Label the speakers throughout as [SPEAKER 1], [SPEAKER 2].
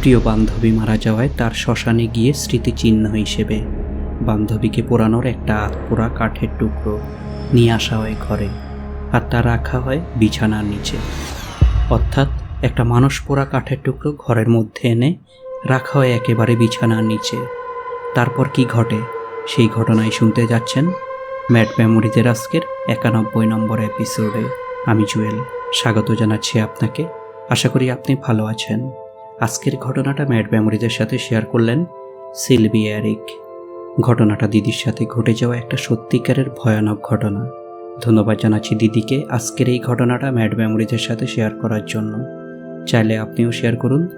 [SPEAKER 1] প্রিয় বান্ধবী মারা যাওয়ায় তার শ্মশানে গিয়ে স্মৃতিচিহ্ন হিসেবে বান্ধবীকে পোড়ানোর একটা আতপোড়া কাঠের টুকরো নিয়ে আসা হয় ঘরে আর তা রাখা হয় বিছানার নিচে। অর্থাৎ একটা মানুষ পোড়া কাঠের টুকরো ঘরের মধ্যে এনে রাখা হয় একেবারে বিছানার নিচে। তারপর কি ঘটে? সেই ঘটনায় শুনতে যাচ্ছেন ম্যাট মেমোরিদের আজকের একানব্বই নম্বর এপিসোডে। আমি জুয়েল, স্বাগত জানাচ্ছি আপনাকে। আশা করি আপনি ভালো আছেন। আজকের ঘটনাটা ম্যাড মেমোরিদের সাথে শেয়ার করলেন সিলভি অ্যারিক। ঘটনাটা দিদির সাথে ঘটে যাওয়া একটা সত্যিকারের ভয়ানক ঘটনা। ধন্যবাদ জানাচ্ছি দিদিকে আজকের এই ঘটনাটা ম্যাড মেমোরিদের সাথে শেয়ার করার জন্য। চাইলে আপনিও শেয়ার করুন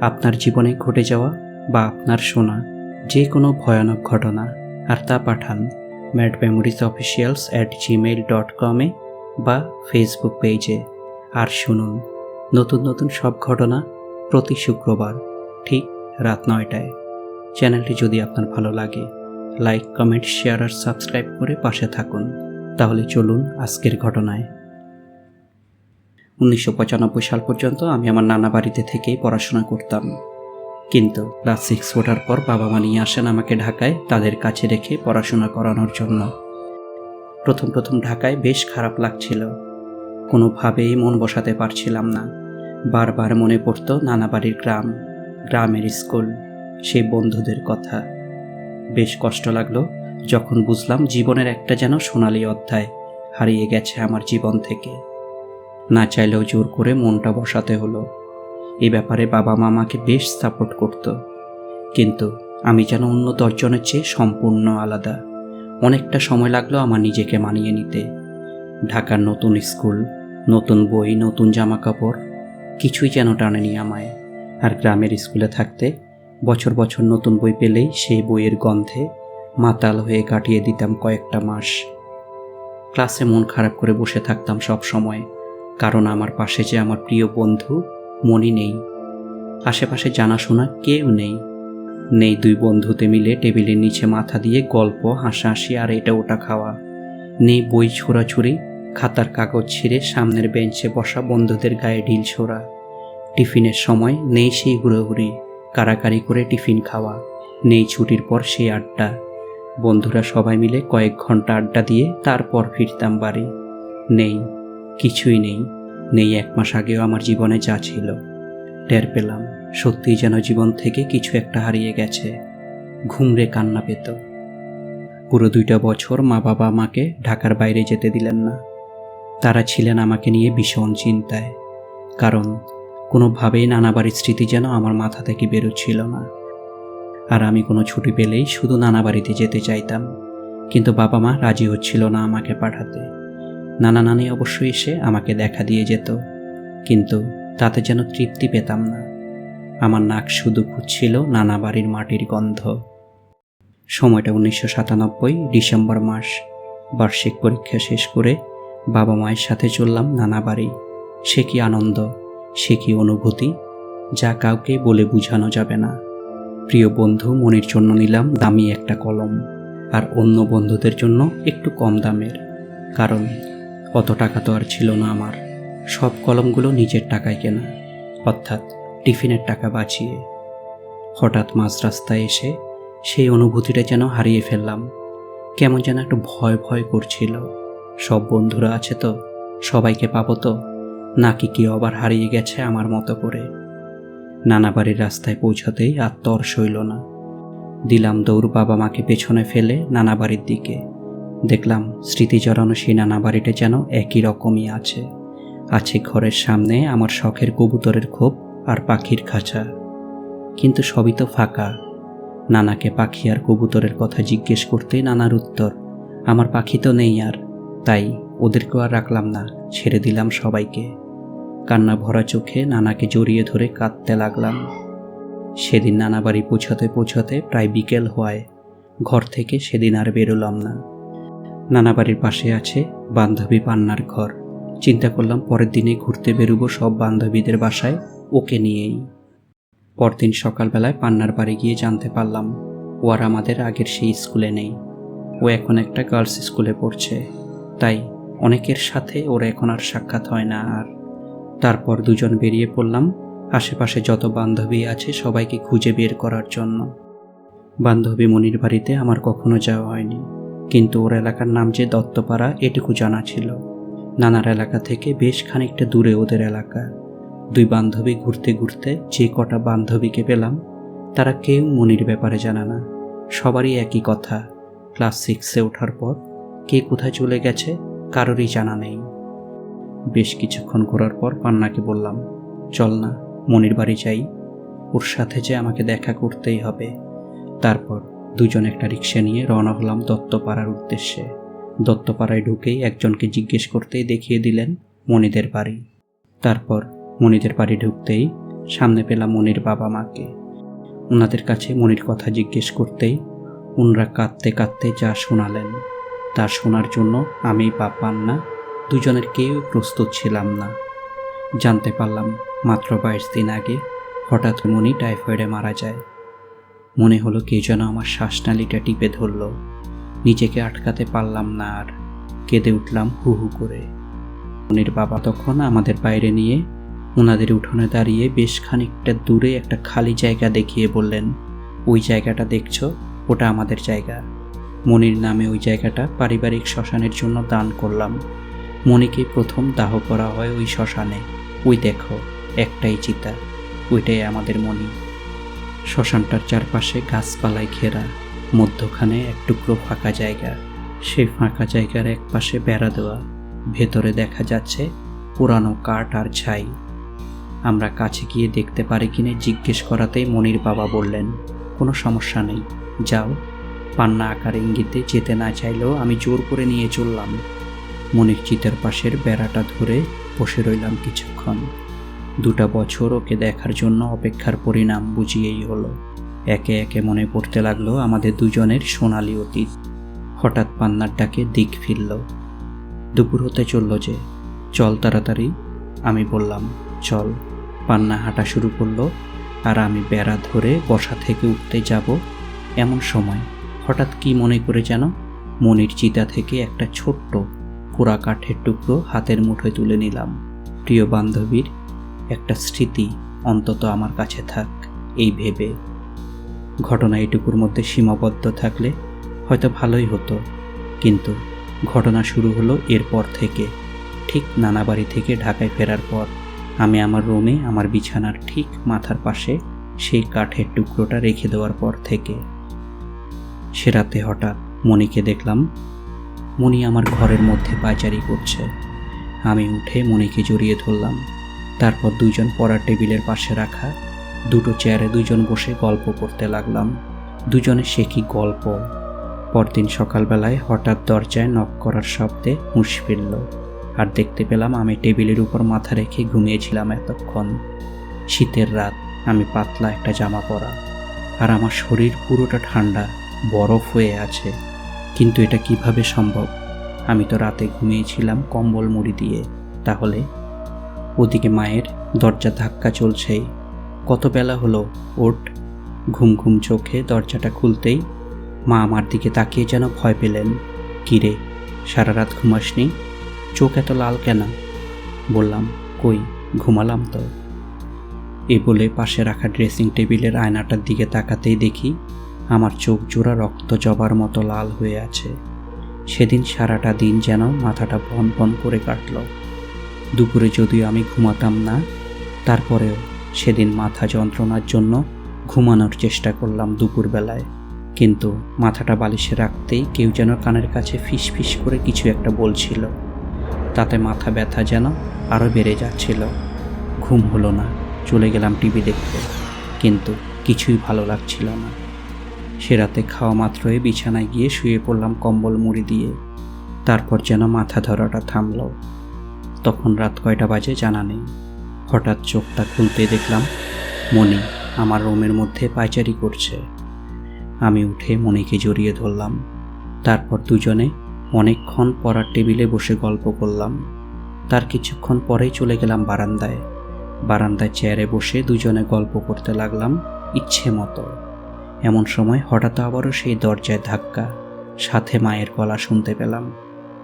[SPEAKER 1] আপনার জীবনে ঘটে যাওয়া বা আপনার শোনা যে কোনো ভয়ানক ঘটনা আর তা পাঠান mad memories officials at Gmail dot কমে বা ফেসবুক পেজে। আর শুনুন, নতুন নতুন সব ঘটনা প্রতি শুক্রবার, ঠিক রাত নয়টায়। চ্যানেলটি যদি আপনার ভালো লাগে, লাইক, কমেন্ট, শেয়ার আর সাবস্ক্রাইব করে পাশে থাকুন। তাহলে চলুন আজকের ঘটনায়। উনিশশো পঁচানব্বই সাল পর্যন্ত আমি আমার নানা বাড়িতে থেকেই পড়াশোনা করতাম। কিন্তু ক্লাস সিক্স ওঠার পর বাবা মা নিয়ে আসেন আমাকে ঢাকায় তাদের কাছে রেখে পড়াশোনা করানোর জন্য। প্রথম প্রথম ঢাকায় বেশ খারাপ লাগছিল। কোনোভাবেই মন বসাতে পারছিলাম না। বারবার মনে পড়তো নানা বাড়ির গ্রাম, গ্রামের স্কুল সেই বন্ধুদের কথা। বেশ কষ্ট লাগল যখন বুঝলাম জীবনের একটা যেন সোনালি অধ্যায় হারিয়ে গেছে আমার জীবন থেকে। না চাইলেও জোর করে মনটা বসাতে হলো। এ ব্যাপারে বাবা মা আমাকে বেশ সাপোর্ট করত। কিন্তু আমি যেন অন্য দশজনের চেয়ে সম্পূর্ণ আলাদা। অনেকটা সময় লাগল আমার নিজেকে মানিয়ে নিতে। ঢাকার নতুন স্কুল, নতুন বই, নতুন জামা কাপড় কিছুই যেন টানেনি আমায়। আর গ্রামের স্কুলে থাকতে বছর বছর নতুন বই পেলেই সেই বইয়ের গন্ধে মাতাল হয়ে কাটিয়ে দিতাম কয়েকটা মাস। ক্লাসে মন খারাপ করে বসে থাকতাম সব সময়, কারণ আমার পাশে যে আমার প্রিয় বন্ধু মনি নেই। আশেপাশে জানাশোনা কেউ নেই। নেই দুই বন্ধুতে মিলে টেবিলের নিচে মাথা দিয়ে গল্প, হাসাহাসি আর এটা ওটা খাওয়া। নেই বই ছোড়াছুড়ি খাতার কাগজ ছিঁড়ে সামনের বেঞ্চে বসা বন্ধুদের গায়ে ঢিল ছোড়া। টিফিনের সময় নেই সেই হুড়োহুড়ি, কারাকারি করে টিফিন খাওয়া, নেই ছুটির পর সেই আড্ডা। বন্ধুরা সবাই মিলে কয়েক ঘণ্টা আড্ডা দিয়ে তারপর ফিরতাম বাড়ি। নেই, কিছুই নেই নেই এক মাস আগেও আমার জীবনে যা ছিল। টের পেলাম, সত্যিই যেন জীবন থেকে কিছু একটা হারিয়ে গেছে। ঘুমরে কান্না পেত। পুরো দুইটা বছর মা বাবা আমাকে ঢাকার বাইরে যেতে দিলেন না। তারা ছিলেন আমাকে নিয়ে ভীষণ চিন্তায়, কারণ কোনোভাবেই নানা বাড়ির স্মৃতি যেন আমার মাথা থেকে বেরোচ্ছিল না। আর আমি কোনো ছুটি পেলেই শুধু নানা বাড়িতে যেতে চাইতাম, কিন্তু বাবা মা রাজি হচ্ছিল না আমাকে পাঠাতে। নানা নানি অবশ্যই এসে আমাকে দেখা দিয়ে যেত, কিন্তু তাতে যেন তৃপ্তি পেতাম না। আমার নাক শুধু খুঁজছিল নানা বাড়ির মাটির গন্ধ। সময়টা উনিশশো সাতানব্বই, ডিসেম্বর মাস, বার্ষিক পরীক্ষা শেষ করে বাবা মায়ের সাথে চললাম নানা বাড়ি। সে কি আনন্দ, সে কি অনুভূতি, যা কাউকে বলে বোঝানো যাবে না। প্রিয় বন্ধু, মনির জন্য নিলাম দামি একটা কলম, আর অন্য বন্ধুদের জন্য একটু কম দামের, কারণ অত টাকা তো আর ছিল না আমার। সব কলমগুলো নিজের টাকায় কেনা, অর্থাৎ টিফিনের টাকা বাঁচিয়ে। হঠাৎ মাঝ রাস্তায় এসে সেই অনুভূতিটা যেন হারিয়ে ফেললাম। কেমন যেন একটু ভয় ভয় করছিল। সব বন্ধুরা আছে তো, সবাইকে পাবো তো। নাকি কেউ আবার হারিয়ে গেছে আমার মতো করে? নানা বাড়ির রাস্তায় পৌঁছাতেই আর তর সইল না। দিলাম দৌড় বাবা মাকে পেছনে ফেলে নানা বাড়ির দিকে। দেখলাম স্মৃতি জড়ানো সেই নানা বাড়িটা যেন একই রকমই আছে। আছে ঘরের সামনে আমার শখের কবুতরের খোপ আর পাখির খাঁচা। কিন্তু সবই তো ফাঁকা। নানাকে পাখি আর কবুতরের কথা জিজ্ঞেস করতে নানার উত্তর, আমার পাখি তো নেই আর। তাই ওদেরকেও আর রাখলাম না, ছেড়ে দিলাম সবাইকে। কান্না ভরা চোখে নানাকে জড়িয়ে ধরে কাঁদতে লাগলাম। সেদিন নানা বাড়ি পৌঁছাতে পৌঁছাতে প্রায় বিকেল হওয়ায় ঘর থেকে সেদিন আর বেরোলাম না। নানা বাড়ির পাশে আছে বান্ধবী পান্নার ঘর। চিন্তা করলাম পরের দিনে ঘুরতে বেরোবো সব বান্ধবীদের বাসায়, ওকে নিয়েই। পরদিন সকালবেলায় পান্নার বাড়ি গিয়ে জানতে পারলাম, ও আর আমাদের আগের সেই স্কুলে নেই। ও এখন একটা গার্লস স্কুলে পড়ছে। তাই অনেকের সাথে ওর এখন আর সাক্ষাৎ হয় না। আর তারপর দুজন বেরিয়ে পড়লাম। আশেপাশে যত বান্ধবী আছে সবাইকে খুঁজে বের করার জন্য। বান্ধবী মনির বাড়িতে আমার কখনো যাওয়া হয়নি। কিন্তু ওর এলাকার নাম যে দত্তপাড়া, এটুকু জানা ছিল। নানার এলাকা থেকে বেশ খানিকটা দূরে ওদের এলাকা। দুই বান্ধবী ঘুরতে ঘুরতে যে কটা বান্ধবীকে পেলাম, তারা কেউ মনির ব্যাপারে জানে না। সবারই একই কথা। ক্লাস সিক্সে ওঠার পর কে কোথায় চলে গেছে কারোরই জানা নেই। বেশ কিছুক্ষণ ঘোরার পর পান্নাকে বললাম, চল না, মনির বাড়ি যাই। ওর সাথে যে আমাকে দেখা করতেই হবে। তারপর দুজন একটা রিক্সা নিয়ে রওনা হলাম দত্তপাড়ার উদ্দেশ্যে। দত্তপাড়ায় ঢুকেই একজনকে জিজ্ঞেস করতেই দেখিয়ে দিলেন মনিদের বাড়ি। তারপর মনিদের বাড়ি ঢুকতেই সামনে পেলাম মনির বাবা মাকে। ওনাদের কাছে মনির কথা জিজ্ঞেস করতেই ওনারা কাঁদতে কাঁদতে যা শোনালেন। তা শোনার জন্য আমি বা পান্না দুজনের কেউ প্রস্তুত ছিলাম না। জানতে পারলাম মাত্র বাইশ দিন আগে হঠাৎ মনি টাইফয়েডে মারা যায়। মনে হলো কে যেন আমার শ্বাসনালীটা টিপে ধরল। নিজেকে আটকাতে পারলাম না আর কেঁদে উঠলাম হু হু করে। মনির বাবা তখন আমাদের বাইরে নিয়ে ওনাদের উঠোনে দাঁড়িয়ে বেশ খানিকটা দূরে একটা খালি জায়গা দেখিয়ে বললেন, ওই জায়গাটা দেখছ, ওটা আমাদের জায়গা। মনির নামে ওই জায়গাটা পারিবারিক শ্মশানের জন্য দান করলাম। মনিকে প্রথম দাহ করা হয় ওই শ্মশানে। ওই দেখো, একটাই চিতা, ওইটাই আমাদের মনি শ্মশানটার চারপাশে গাছপালায় ঘেরা, মধ্যখানে এক টুকরো ফাঁকা জায়গা। সেই ফাঁকা জায়গার এক পাশে বেড়া দেওয়া। ভেতরে দেখা যাচ্ছে পুরানো কাঠ আর ছাই। আমরা কাছে গিয়ে দেখতে পারি কিনে জিজ্ঞেস করাতেই মনির বাবা বললেন, কোনো সমস্যা নেই, যাও। পান্না আকার ইঙ্গিতে যেতে না চাইলেও আমি জোর করে নিয়ে চললাম। মনির চিতের পাশের বেড়াটা ধরে বসে রইলাম কিছুক্ষণ। দুটা বছর ওকে দেখার জন্য অপেক্ষার পরিণাম বুঝিয়েই হলো। একে একে মনে পড়তে লাগল আমাদের দুজনের সোনালি অতীত। হঠাৎ পান্নার ডাকে দিক ফিরল। দুপুর হতে চলল যে, চল তাড়াতাড়ি। আমি বললাম, চল। পান্না হাঁটা শুরু করল, আর আমি বেড়া ধরে বসা থেকে উঠতে যাব এমন সময়। হঠাৎ কি মনে করে যেন মনির চিতা থেকে একটা ছোট্ট পোড়া কাঠের টুকরো হাতের মুঠোয় তুলে নিলাম। প্রিয় বান্ধবীর একটা স্মৃতি অন্তত আমার কাছে থাক, এই ভেবে। ঘটনা এটুকুর মধ্যে সীমাবদ্ধ থাকলে হয়তো ভালোই হতো, কিন্তু ঘটনা শুরু হলো এরপর থেকে। ঠিক নানা বাড়ি থেকে ঢাকায় ফেরার পর আমি আমার রুমে আমার বিছানার ঠিক মাথার পাশে সেই কাঠের টুকরোটা রেখে দেওয়ার পর থেকে। সে রাতে হঠাৎ মণিকে দেখলাম। মণি আমার ঘরের মধ্যে পায়চারি করছে। আমি উঠে মণিকে জড়িয়ে ধরলাম। তারপর দুইজন পড়ার টেবিলের পাশে রাখা দুটো চেয়ারে দুজন বসে গল্প করতে লাগলাম। দুজনে সে কি গল্প? পরদিন সকালবেলায় হঠাৎ দরজায় নক করার শব্দে হুঁশ ফিরল। আর দেখতে পেলাম আমি টেবিলের উপর মাথা রেখে ঘুমিয়েছিলাম এতক্ষণ। শীতের রাত, আমি পাতলা একটা জামা পরা। আর আমার শরীর পুরোটা ঠান্ডা। বরফ হয়ে আছে। কিন্তু এটা কীভাবে সম্ভব? আমি তো রাতে ঘুমিয়েছিলাম কম্বল মুড়ি দিয়ে। তাহলে? ওদিকে মায়ের দরজা ধাক্কা চলছেই। কত বেলা হলো ওট ঘুম ঘুম চোখে দরজাটা খুলতেই মা আমার দিকে তাকিয়ে যেন ভয় পেলেন। কিরে সারা রাত ঘুমাসনি? চোখ এত লাল কেন? বললাম, কই, ঘুমালাম তো। এ বলে পাশে রাখা ড্রেসিং টেবিলের আয়নাটার দিকে তাকাতেই দেখি আমার চোখ জোড়া রক্ত জবার মতো লাল হয়ে আছে। সেদিন সারাটা দিন যেন মাথাটা ভন ভন করে কাটল। দুপুরে যদিও আমি ঘুমাতাম না, তারপরেও সেদিন মাথা যন্ত্রণার জন্য ঘুমানোর চেষ্টা করলাম দুপুরবেলায়। কিন্তু মাথাটা বালিশে রাখতেই কেউ যেন কানের কাছে ফিস ফিস করে কিছু একটা বলছিল। তাতে মাথা ব্যথা যেন আরও বেড়ে যাচ্ছিল। ঘুম হলো না, চলে গেলাম টিভি দেখতে। কিন্তু কিছুই ভালো লাগছিল না। সে রাতে খাওয়া মাত্রই বিছানায় গিয়ে শুয়ে পড়লাম কম্বল মুড়ি দিয়ে। তারপর যেন মাথা ধরাটা থামল। তখন রাত কয়টা বাজে জানা নেই। হঠাৎ চোখটা খুলতে দেখলাম, মণি আমার রুমের মধ্যে পায়চারি করছে। আমি উঠে মনিকে জড়িয়ে ধরলাম। তারপর দুজনে অনেকক্ষণ পড়ার টেবিলে বসে গল্প করলাম। তার কিছুক্ষণ পরেই চলে গেলাম বারান্দায়। বারান্দায় চেয়ারে বসে দুজনে গল্প করতে লাগলাম ইচ্ছে মতো। এমন সময় হঠাৎ আবারও সেই দরজায় ধাক্কা, সাথে মায়ের গলা শুনতে পেলাম।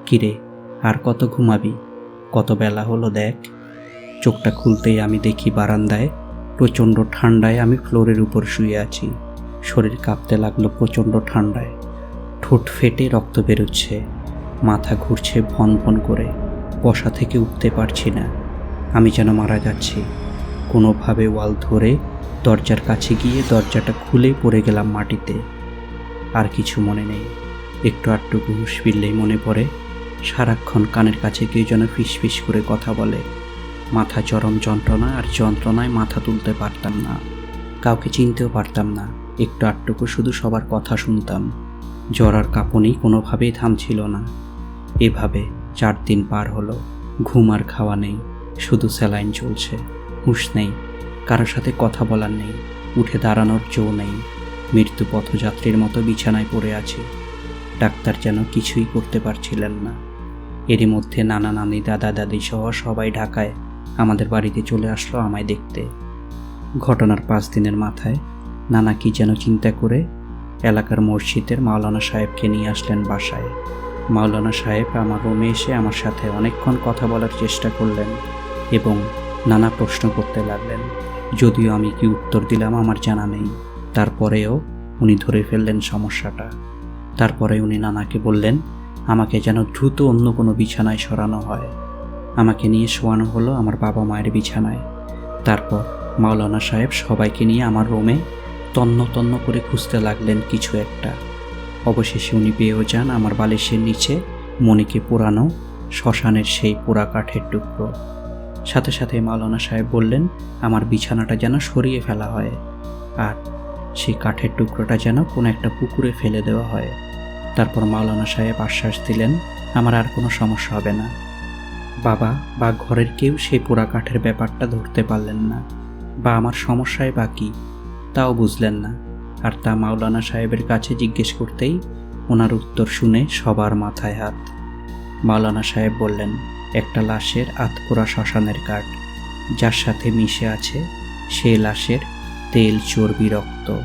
[SPEAKER 1] কিরে, আর কত ঘুমাবি? কত বেলা হলো দেখ। চোখটা খুলতেই আমি দেখি বারান্দায়, প্রচণ্ড ঠান্ডায় আমি ফ্লোরের উপর শুয়ে আছি। শরীর কাঁপতে লাগল প্রচণ্ড ঠান্ডায় ঠোঁট ফেটে রক্ত বেরোচ্ছে, মাথা ঘুরছে ভন ভন করে, বসা থেকে উঠতে পারছি না। আমি যেন মারা যাচ্ছি। কোনোভাবে ওয়াল ধরে দরজার কাছে গিয়ে দরজাটা খুলে পড়ে গেলাম মাটিতে। আর কিছু মনে নেই। একটু আটটুকু হুশ ফিরলেই মনে পড়ে, সারাক্ষণ কানের কাছে কেউ যেন ফিস ফিস করে কথা বলে। মাথা চরম যন্ত্রণা আর যন্ত্রণায় মাথা তুলতে পারতাম না। কাউকে চিনতেও পারতাম না। একটু আটটুকু শুধু সবার কথা শুনতাম। জ্বর আর কাঁপুনি কোনোভাবেই থামছিল না। এভাবে চার দিন পার হলো। ঘুম আর খাওয়া নেই। শুধু স্যালাইন চলছে। হুঁশ নেই। কারোর সাথে কথা বলার নেই, উঠে দাঁড়ানোর জো নেই, মৃত্যু পথযাত্রীর মতো বিছানায় পড়ে আছে। ডাক্তার যেন কিছুই করতে পারছিলেন না। এরই মধ্যে নানা নানি, দাদা, দাদি সহ সবাই ঢাকায় আমাদের বাড়িতে চলে আসলো আমায় দেখতে। ঘটনার পাঁচ দিনের মাথায় নানা কি যেন চিন্তা করে এলাকার মসজিদের মাওলানা সাহেবকে নিয়ে আসলেন বাসায়। মাওলানা সাহেব আমার রুমে এসে আমার সাথে অনেকক্ষণ কথা বলার চেষ্টা করলেন এবং নানা প্রশ্ন করতে লাগলেন। যদিও আমি কি উত্তর দিলাম আমার জানা নেই। তারপরেও উনি ধরে ফেললেন সমস্যাটা। তারপরে উনি নানাকে বললেন, আমাকে যেন দ্রুত অন্য কোনো বিছানায় সরানো হয়। আমাকে নিয়ে শোয়ানো হলো আমার বাবা মায়ের বিছানায়। তারপর মাওলানা সাহেব সবাইকে নিয়ে আমার রোমে তন্ন তন্ন করে খুঁজতে লাগলেন কিছু একটা। অবশেষে উনি পেয়েও যান আমার বালিশের নিচে মনিকে পোড়ানো শ্মশানের সেই পোড়া কাঠের টুকরো। সাথে সাথে মাওলানা সাহেব বললেন, আমার বিছানাটা যেন সরিয়ে ফেলা হয় আর সেই কাঠের টুকরোটা যেন কোনো একটা পুকুরে ফেলে দেওয়া হয়। তারপর মাওলানা সাহেব আশ্বাস দিলেন, আমার আর কোনো সমস্যা হবে না। বাবা বা ঘরের কেউ সেই পোড়া কাঠের ব্যাপারটা ধরতে পারলেন না বা আমার সমস্যায় বা কী, তাও বুঝলেন না। আর তা মাওলানা সাহেবের কাছে জিজ্ঞেস করতেই ওনার উত্তর শুনে সবার মাথায় হাত। মাওলানা সাহেব বললেন একটা লাশের আতপোড়া শ্মশানের কাঠ, যার সাথে মিশে আছে সে লাশের তেল, চর্বি, রক্ত।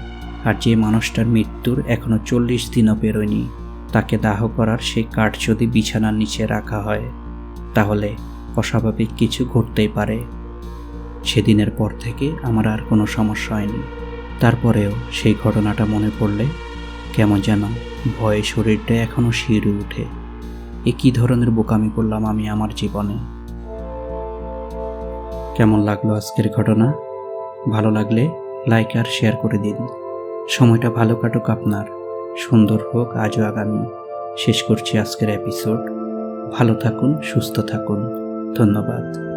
[SPEAKER 1] আর যে মানুষটার মৃত্যুর এখনও চল্লিশ দিনও বেরোয়নি তাকে দাহ করার সেই কাঠ যদি বিছানার নিচে রাখা হয়, তাহলে অস্বাভাবিক কিছু ঘটতেই পারে। সেদিনের পর থেকে আমার আর কোনো সমস্যা হয়নি। তারপরেও সেই ঘটনাটা মনে পড়লে কেমন যেন ভয়ে শরীরটা এখনও শিরে উঠে। এ কী ধরনের বোকামি করলাম আমি আমার জীবনে? কেমন লাগল আজকের ঘটনা? ভালো লাগলে লাইক আর শেয়ার করে দিন। সময়টা ভালো কাটুক আপনার। সুন্দর হোক আজও আগামী। শেষ করছি আজকের এপিসোড ভালো থাকুন, সুস্থ থাকুন। ধন্যবাদ।